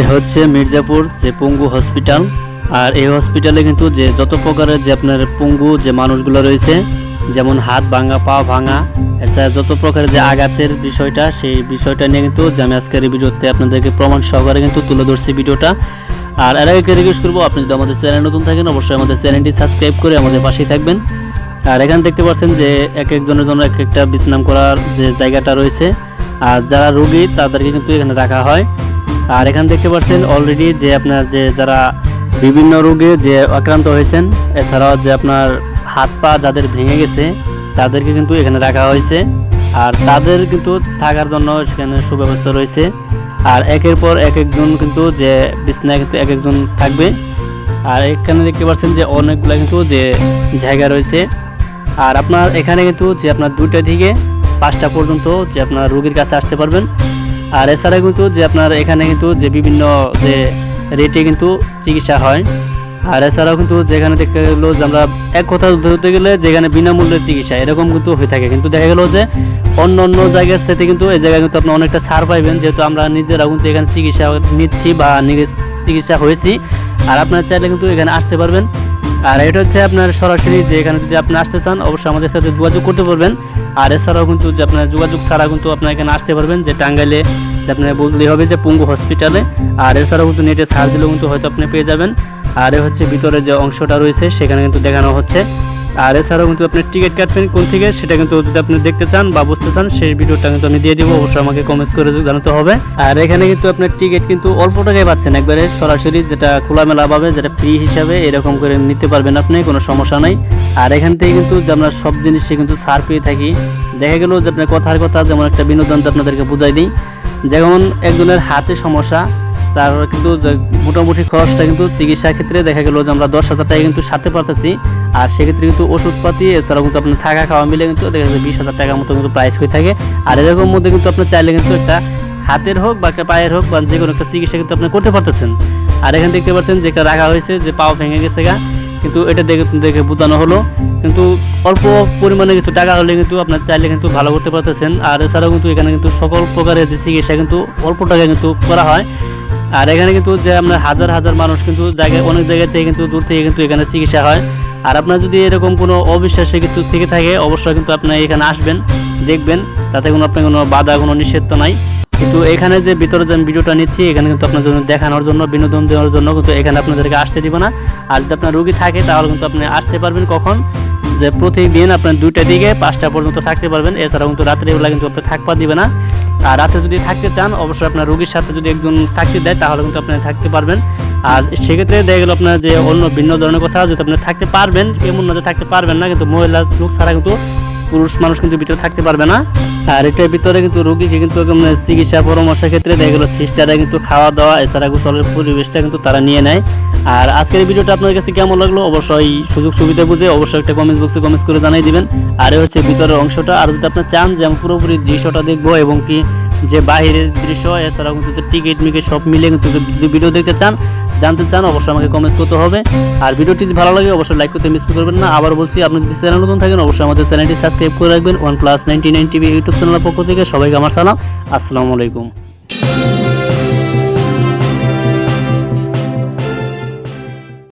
এ হচ্ছে মির্জাপুর যে পঙ্গু হসপিটাল আর এই হসপিটালে কিন্তু যে যত প্রকারের যে আপনার পঙ্গু যে মানুষগুলো রয়েছে, যেমন হাত ভাঙা, পা ভাঙা, এছাড়া যত প্রকারের যে আঘাতের বিষয়টা, সেই বিষয়টা নিয়ে কিন্তু যে আমি আজকের এই ভিডিওতে আপনাদেরকে প্রমাণ সহকারে কিন্তু তুলে ধরছি ভিডিওটা। আর এর আগে রিকোয়েস্ট করব, আপনি যদি আমাদের চ্যানেল নতুন থাকেন, অবশ্যই আমাদের চ্যানেলটি সাবস্ক্রাইব করে আমাদের পাশেই থাকবেন। আর এখানে দেখতে পাচ্ছেন যে এক একজনের জন্য এক একটা বিশ্রাম করার যে জায়গাটা রয়েছে, আর যারা রোগী, তাদেরকে কিন্তু এখানে রাখা হয়। আর এখানে দেখতে পাচ্ছেন অলরেডি যে আপনার যে যারা বিভিন্ন রোগে যে আক্রান্ত হয়েছেন, এছাড়াও যে আপনার হাত পা যাদের ভেঙে গেছে, তাদেরকে কিন্তু এখানে রাখা হয়েছে। আর তাদের কিন্তু থাকার জন্য সেখানে সুব্যবস্থা রয়েছে। আর একের পর এক একজন কিন্তু যে বিছনায় কিন্তু এক একজন থাকবে। আর এখানে দেখতে পাচ্ছেন যে অনেকগুলো কিন্তু যে জায়গা রয়েছে। আর আপনার এখানে কিন্তু যে আপনার দুইটা থেকে পাঁচটা পর্যন্ত যে আপনার রুগীর কাছে আসতে পারবেন। আর এছাড়া কিন্তু যে আপনার এখানে কিন্তু যে বিভিন্ন যে রেটে কিন্তু চিকিৎসা হয়, আর এছাড়াও কিন্তু যেখানে দেখতে গেলো যে আমরা এক কথা ধরতে গেলে যেখানে বিনামূল্যে চিকিৎসা, এরকম কিন্তু হয়ে থাকে। কিন্তু দেখা গেলো যে অন্য অন্য জায়গার সাথে কিন্তু এই জায়গায় কিন্তু আপনি অনেকটা ছাড় পাইবেন, যেহেতু আমরা নিজেরা কিন্তু এখানে চিকিৎসা নিচ্ছি বা চিকিৎসা হয়েছি। আর আপনার চাইলে কিন্তু এখানে আসতে পারবেন। আর এটা হচ্ছে আপনার সরাসরি যে এখানে যদি আপনি আসতে চান, অবশ্যই আমাদের সাথে যোগাযোগ করতে পারবেন। আর এছাড়াও কিন্তু যে আপনার যোগাযোগ ছাড়া কিন্তু আপনার এখানে আসতে পারবেন, যে টাঙ্গাইলে যে আপনার বললেই হবে যে পুঙ্গু হসপিটালে আর এছাড়াও কিন্তু নেটে সার্চ দিলেও কিন্তু হয়তো আপনি পেয়ে যাবেন। আর হচ্ছে ভিতরে যে অংশটা রয়েছে, সেখানে কিন্তু দেখানো হচ্ছে। আর এছাড়াও কিন্তু আপনি টিকিট কাটবেন কোন থেকে, সেটা কিন্তু যদি আপনি দেখতে চান বা বুঝতে চান, সেই ভিডিওটা কিন্তু আমি দিয়ে দিব। অবশ্যই আমাকে কমেন্ট করে জানাতে হবে। আর এখানে কিন্তু আপনার টিকিট কিন্তু অল্প টাকায় পাচ্ছেন। একবারে সরাসরি যেটা খোলামেলা ভাবে যেটা ফ্রি হিসাবে এরকম করে নিতে পারবেন আপনি, কোনো সমস্যা নাই। আর এখান থেকে কিন্তু আমরা সব জিনিসে কিন্তু ছাড় পেয়ে থাকি। দেখা গেল যে আপনার কথার কথা, যেমন একটা বিনোদন আপনাদেরকে বুঝাই দিই। যেমন একজনের হাতে সমস্যা, তার কিন্তু মোটামুটি খরচটা কিন্তু চিকিৎসা ক্ষেত্রে দেখা গেল যে আমরা দশ হাজার টাকা কিন্তু সাথে পাঠাচ্ছি। আর সেক্ষেত্রে কিন্তু ওষুধপাতি, এছাড়াও কিন্তু আপনার থাকা খাওয়া মিলে কিন্তু দেখা যাচ্ছে বিশ হাজার টাকার মতো কিন্তু প্রাইস হয়ে থাকে। আর এরকম মধ্যে কিন্তু আপনার চাইলে কিন্তু একটা হাতের হোক বা একটা পায়ের হোক বা যে কোনো একটা চিকিৎসা কিন্তু আপনি করতে পারতেছেন। আর এখানে দেখতে পাচ্ছেন যে একটা রাখা হয়েছে, যে পাও ভেঙে গেছে গা। কিন্তু এটা দেখে দেখে বোঝানো হলো। কিন্তু অল্প পরিমাণে কিন্তু টাকা হলে কিন্তু আপনার চাইলে কিন্তু ভালো করতে পারতেছেন। আর এছাড়াও কিন্তু এখানে কিন্তু সকল প্রকারের যে চিকিৎসা কিন্তু অল্প টাকায় কিন্তু করা হয়। আর এখানে কিন্তু যে আপনার হাজার হাজার মানুষ কিন্তু জায়গায়, অনেক জায়গা থেকে কিন্তু দূর থেকে কিন্তু এখানে চিকিৎসা হয়। আর আপনার যদি এরকম কোনো অবিশ্বাসে কিছু থেকে থাকে, অবশ্যই কিন্তু আপনি এখানে আসবেন, দেখবেন, তাতে কোনো আপনার কোনো বাধা, কোনো নিষেধ তো নাই। কিন্তু এখানে যে ভিতরে যে আমি ভিডিওটা নিচ্ছি, এখানে কিন্তু আপনার জন্য দেখানোর জন্য, বিনোদন দেওয়ার জন্য কিন্তু এখানে আপনাদেরকে আসতে দিব না। আর যদি আপনার রুগী থাকে, তাহলে কিন্তু আপনি আসতে পারবেন কখন? যে প্রতিদিন আপনার দুইটা দিকে, পাঁচটা পর্যন্ত থাকতে পারবেন। এছাড়াও কিন্তু রাত্রিবেলা কিন্তু আপনি থাকবা দিবে না। আর রাতে যদি থাকতে চান, অবশ্যই আপনার রোগীর সাথে যদি একজন থাকতে দেয়, তাহলে কিন্তু আপনি থাকতে পারবেন। আর সেক্ষেত্রে দেখা গেলো আপনার যে অন্য ভিন্ন ধরনের কথা, যদি আপনি থাকতে পারবেন, এমন না যে থাকতে পারবেন না, কিন্তু মহিলা লোক ছাড়া কিন্তু পুরুষ মানুষ কিন্তু ভিতরে থাকতে পারবে না। আর এটার ভিতরে কিন্তু রোগীকে কিন্তু চিকিৎসা পরামর্শের ক্ষেত্রে দেখা গেলো সিস্টাররা কিন্তু খাওয়া দাওয়া এছাড়া গোসলের পরিবেশটা কিন্তু তারা নিয়ে নেয়। আর আজকের ভিডিওটা আপনার কাছে কেমন লাগল অবশ্যই সুযোগ সুবিধা বুঝে অবশ্যই একটা কমেন্ট বক্সে কমেন্ট করে জানিয়ে দিবেন। আর হচ্ছে ভিতরের অংশটা। আর যদি আপনি চান যে আমি পুরোপুরি দৃশ্যটা দেখব এবং কি যে বাহিরের দৃশ্য, এছাড়াও কিন্তু টিকিট মিকিট সব মিলে কিন্তু ভিডিও দেখতে চান জানতে চান, অবশ্যই আমাকে কমেন্ট করতে হবে। আর ভিডিওটি যদি ভালো লাগে, অবশ্যই লাইক করতে মিস করবেন না। আবার বলছি, আপনি যদি চ্যানেল নতুন থাকেন, অবশ্যই আমাদের চ্যানেলটি সাবস্ক্রাইব করে রাখবেন। One plus ninety nine TV YouTube চ্যানেলের পক্ষ থেকে সবাইকে আমার সালাম। আসসালামু আলাইকুম।